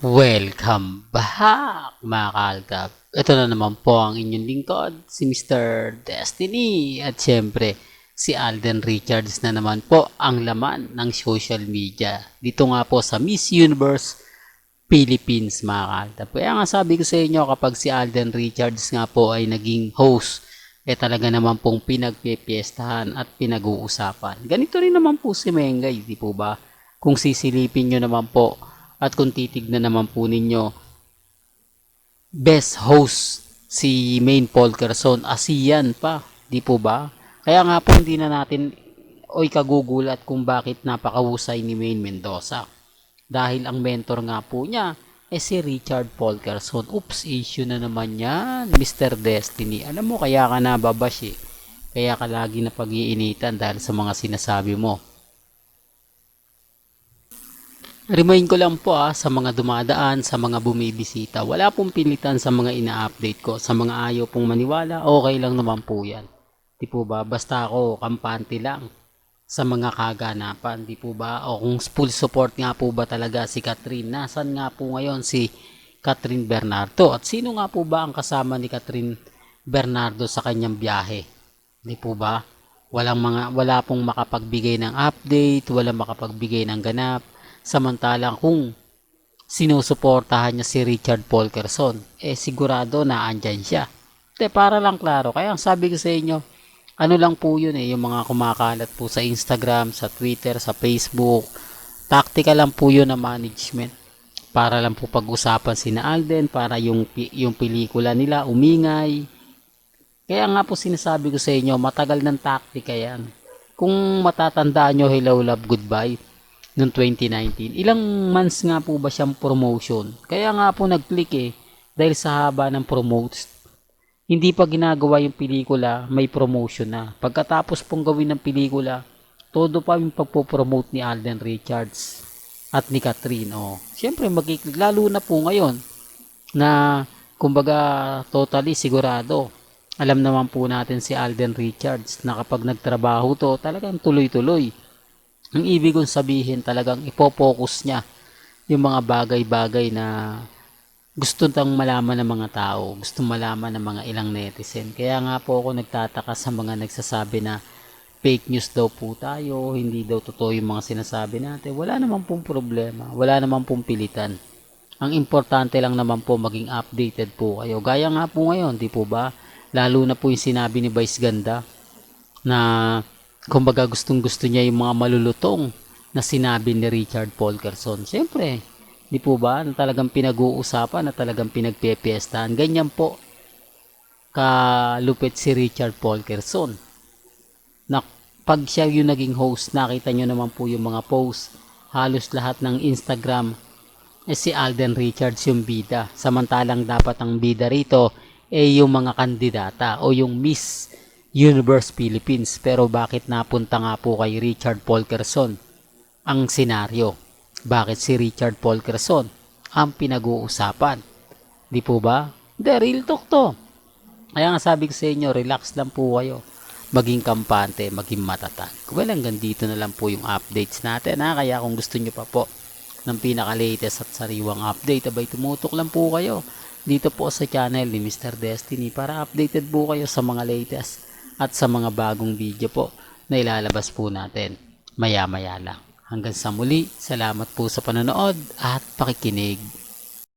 Welcome back mga kaalkap. Ito na naman po ang inyong lingkod, si Mr. Destiny. At syempre, si Alden Richards na naman po ang laman ng social media. Dito nga po sa Miss Universe Philippines mga kaalkap. Kaya nga sabi ko sa inyo kapag si Alden Richards nga po ay naging host, eh talaga naman pong pinagpipiestahan at pinag-uusapan. Ganito rin naman po si Mengay, di po ba? Kung sisilipin nyo naman po at kung titignan naman po ninyo, best host si Main Paul Carson, ASEAN pa, di po ba? Kaya nga po hindi na natin oy kagugulat kung bakit napakahusay ni Main Mendoza. Dahil ang mentor nga po niya eh si Richard Paul Carson. Oops, issue na naman yan, Mr. Destiny. Alam mo, kaya ka nababash eh. Kaya ka lagi na pag-iinitan dahil sa mga sinasabi mo. Remind ko lang po ah, sa mga dumadaan, sa mga bumibisita, wala pong pilitan sa mga ina-update ko. Sa mga ayaw pong maniwala, okay lang naman po yan. Di po ba? Basta ako, kampante lang sa mga kaganapan. Di po ba? O kung full support nga po ba talaga si Catherine? Nasaan nga po ngayon si Catherine Bernardo? At sino nga po ba ang kasama ni Catherine Bernardo sa kanyang biyahe? Di po ba? Walang mga, wala pong makapagbigay ng update, walang makapagbigay ng ganap Samantalang kung sinusuportahan niya si Richard Paul Carson, eh sigurado na andyan siya. Te, para lang klaro. Kaya ang sabi ko sa inyo, ano lang po yun eh, yung mga kumakalat po sa Instagram, sa Twitter, sa Facebook, taktika lang po yun na management. Para lang po pag-usapan si na Alden, para yung, yung pelikula nila umingay. Kaya nga po sinasabi ko sa inyo, matagal ng taktika yan. Kung matatandaan nyo, hello, love, goodbye noong 2019. Ilang months nga po ba siyang promotion? Kaya nga po nag-click eh. Dahil sa haba ng promotes, hindi pa ginagawa yung pelikula, may promotion na. Pagkatapos pong gawin ng pelikula, todo pa yung pagpo-promote ni Alden Richards at ni Catherine. Oh. Siyempre, magkiklik. Lalo na po ngayon na kumbaga totally sigurado. Alam naman po natin si Alden Richards na kapag nagtrabaho to, talagang tuloy-tuloy ang ibig kong sabihin talagang ipopokus niya yung mga bagay-bagay na gusto tang malaman ng mga tao, gusto malaman ng mga ilang netizen. Kaya nga po ako nagtataka sa mga nagsasabi na fake news daw po tayo, hindi daw totoo yung mga sinasabi natin. Wala naman pong problema, wala naman pong pilitan. Ang importante lang naman po maging updated po kayo. Gaya nga po ngayon, di po ba? Lalo na po yung sinabi ni Vice Ganda na kumbaga gustong gusto niya yung mga malulutong na sinabi ni Richard Paul. Siyempre, di po ba, na talagang pinag-uusapan, na talagang pinagpipiestahan. Ganyan po kalupit si Richard Paul. Na pag siya yung naging host, nakita nyo naman po yung mga post, halos lahat ng Instagram, eh si Alden Richards yung bida. Samantalang dapat ang bida rito, eh yung mga kandidata o yung Miss Universe Philippines. Pero bakit napunta nga po kay Richard Paul Carson ang senaryo? Bakit si Richard Paul Carson ang pinag-uusapan? Di po ba? The real talk to. Kaya nga sabi ko sa inyo, relax lang po kayo. Maging kampante, maging matatag. Well, hanggang dito na lang po yung updates natin. Ha? Kaya kung gusto nyo pa po ng pinaka-latest at sariwang update, abay tumutok lang po kayo dito po sa channel ni Mr. Destiny para updated po kayo sa mga latest at sa mga bagong video po na ilalabas po natin maya maya lang. Hanggang sa muli, salamat po sa panonood at pakikinig.